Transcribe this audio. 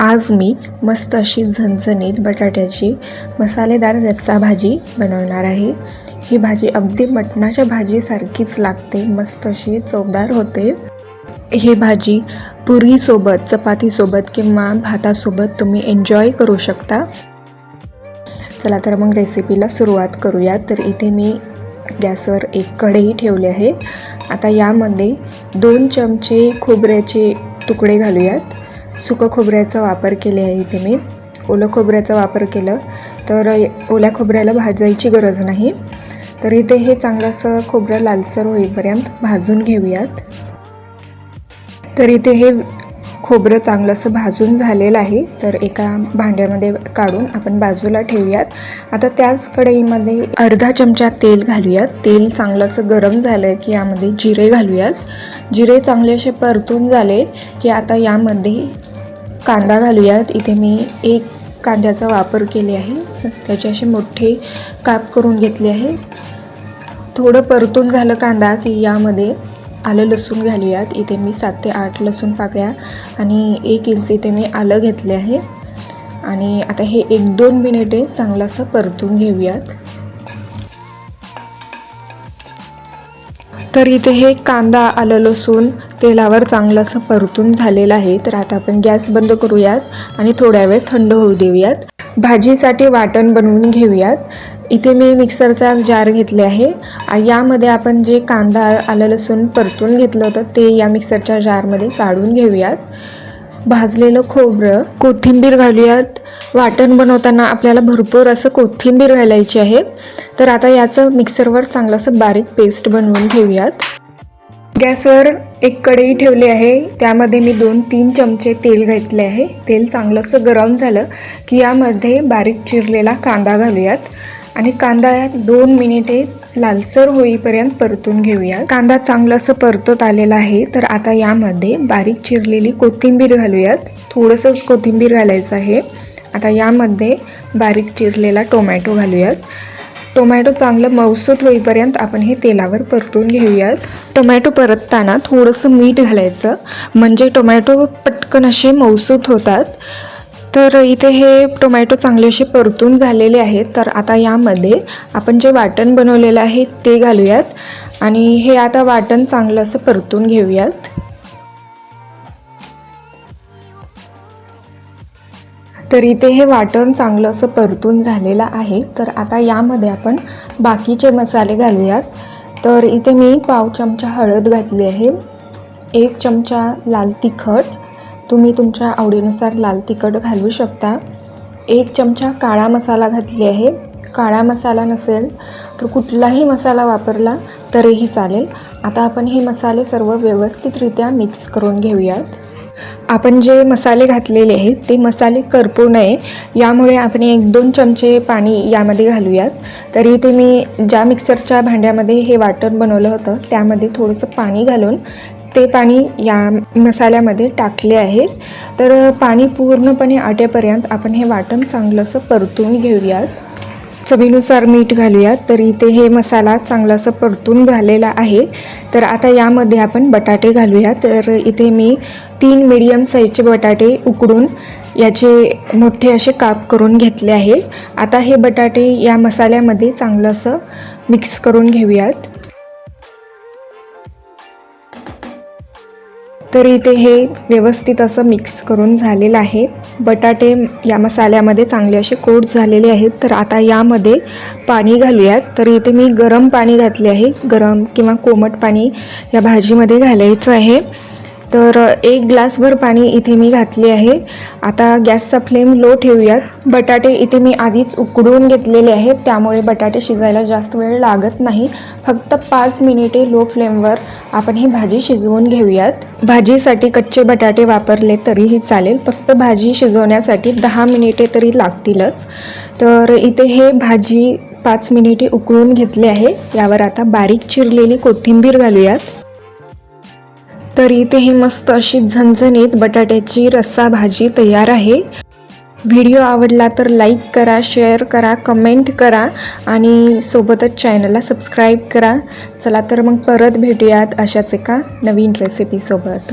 आज मी मस्त अशी झणझणीत बटाट्याची मसालेदार रस्सा भाजी बनवणार आहे. ही भाजी अगदी मटणाच्या भाजीसारखीच लागते मस्त अशी चवदार होते. ही भाजी पुरीसोबत चपातीसोबत किंवा भातासोबत तुम्ही एन्जॉय करू शकता. चला तर मग रेसिपीला सुरुवात करूयात. तर इथे मी गॅसवर एक कढई ठेवली आहे. आता यामध्ये दोन चमचे खोबऱ्याचे तुकडे घालूयात. सुकं खोबऱ्याचा वापर केले आहे इथे मी. ओलं खोबऱ्याचा वापर केलं. तर ओल्या खोबऱ्याला भाजायची गरज नाही. तर इथे हे चांगलंसं खोबरं लालसर होईपर्यंत भाजून घेऊयात. तर इथे हे खोबरं चांगलंसं भाजून झालेलं आहे. तर एका भांड्यामध्ये काढून आपण बाजूला ठेवूयात. आता त्याच कढईमध्ये अर्धा चमचा तेल घालूयात. तेल चांगलंसं गरम झालं की यामध्ये जिरे घालूयात. जिरे चांगले असे परतून झाले की आता यामध्ये कांदा घालूयात. इथे मी एक कांद्याचा वापर केले आहे. त्याचे असे मोठे काप करून घेतले आहे. थोडं परतून झालं कांदा की यामध्ये आलं लसूण घालूयात. इथे मी सात ते आठ लसूण पाकळ्या आणि एक इंच इथे मी आलं घेतले आहे. आणि आता हे एक दोन मिनिटे चांगलं परतून घेऊयात. तर इथे हे कांदा आलं लसूण तेलावर चांगलं असं परतून झालेलं आहे. तर आता आपण गॅस बंद करूयात आणि थोड्या वेळ थंड होऊ देऊयात. भाजीसाठी वाटण बनवून घेऊयात. इथे मी मिक्सरचा जार घेतले आहे. यामध्ये आपण जे कांदा आलं लसूण परतून घेतलं होतं ते या मिक्सरच्या जारमध्ये काढून घेऊयात. भाजलेलं खोबरं कोथिंबीर घालूयात. वाटण बनवताना आपल्याला भरपूर असं कोथिंबीर घालायची आहे. तर आता याचं मिक्सरवर चांगलं असं बारीक पेस्ट बनवून घेऊयात. गॅसवर एक कढई ठेवली आहे. त्यामध्ये मी दोन तीन चमचे तेल घेतले आहे. तेल चांगलंसं गरम झालं की यामध्ये बारीक चिरलेला कांदा घालूयात. आणि कांदा दोन मिनिटे लालसर होईपर्यंत परतून घेऊया कांदा चांगलं असं परतत आलेला आहे. तर आता यामध्ये बारीक चिरलेली कोथिंबीर घालूयात. थोडंसंच कोथिंबीर घालायचं आहे. आता यामध्ये बारीक चिरलेला टोमॅटो घालूयात. टोमॅटो चांगलं मौसूत होईपर्यंत आपण हे तेलावर परतून घेऊयात. टोमॅटो परतताना थोडंसं मीठ घालायचं. म्हणजे टोमॅटो पटकन असे मौसूत होतात. तर इथे हे टोमॅटो चांगले असे परतून झालेले आहेत. तर आता यामध्ये आपण जे वाटण बनवलेलं आहे ते घालूयात. आणि हे आता वाटण चांगलं असं परतून घेऊयात. तर इथे हे वाटण चांगलं असं परतून झालेलं आहे. तर आता यामध्ये आपण बाकीचे मसाले घालूयात. तर इथे मी पाव चमचा हळद घातली आहे. एक चमचा लाल तिखट. तुम्ही तुमच्या आवडीनुसार लाल तिखट घालू शकता. एक चमचा काळा मसाला घातली आहे. काळा मसाला नसेल तर कुठलाही मसाला वापरला तरीही चालेल. आता आपण हे मसाले सर्व व्यवस्थितरित्या मिक्स करून घेऊयात. आपण जे मसाले घातलेले आहेत ते मसाले करपू नये. यामुळे आपण एक दोन चमचे पाणी यामध्ये घालूयात. तरी ते मी ज्या मिक्सरच्या भांड्यामध्ये हे वाटण बनवलं होतं त्यामध्ये थोडंसं पाणी घालून ते पाणी या मसाल्यामध्ये टाकले आहे. तर पाणी पूर्णपणे आटेपर्यंत आपण हे वाटण चांगलंसं परतून घेऊयात. चवीनुसार मीठ घालूयात. तर इथे हे मसाला चांगला असं परतून झालेला आहे. तर आता यामध्ये आपण बटाटे घालूया तर इथे मी तीन मीडियम साईजचे बटाटे उकडून याचे मोठे असे काप करून घेतले आहे. आता हे बटाटे या मसाल्यामध्ये चांगलं असं मिक्स करून घेऊयात. तर इथे हे व्यवस्थित असं मिक्स करून झालेलं आहे. बटाटे या मसाल्यामध्ये चांगले असे कोट झालेले आहेत. तर आता यामध्ये पाणी घालूयात. तर इथे मी गरम पाणी घातले आहे. गरम किंवा कोमट पाणी या भाजीमध्ये घालायचं आहे. तर एक ग्लासभर पाणी इथे मी घातले आहे. आता गॅसचा फ्लेम लो ठेवूयात. बटाटे इथे मी आधीच उकडून घेतलेले आहेत. त्यामुळे बटाटे शिजायला जास्त वेळ लागत नाही. फक्त पाच मिनिटे लो फ्लेमवर आपण ही भाजी शिजवून घेऊयात. भाजीसाठी कच्चे बटाटे वापरले तरीही चालेल. फक्त भाजी शिजवण्यासाठी दहा मिनिटे तरी लागतीलच. तर इथे हे भाजी पाच मिनिटे उकळून घेतले आहे. यावर आता बारीक चिरलेली कोथिंबीर घालूयात. तर इथे ही मस्त अशी झणझणीत बटाट्याची रस्सा भाजी तयार आहे. व्हिडिओ आवडला तर लाईक करा शेअर करा कमेंट करा आणि सोबतच चॅनलला सबस्क्राईब करा. चला तर मग परत भेटूयात अशाच एका नवीन रेसिपीसोबत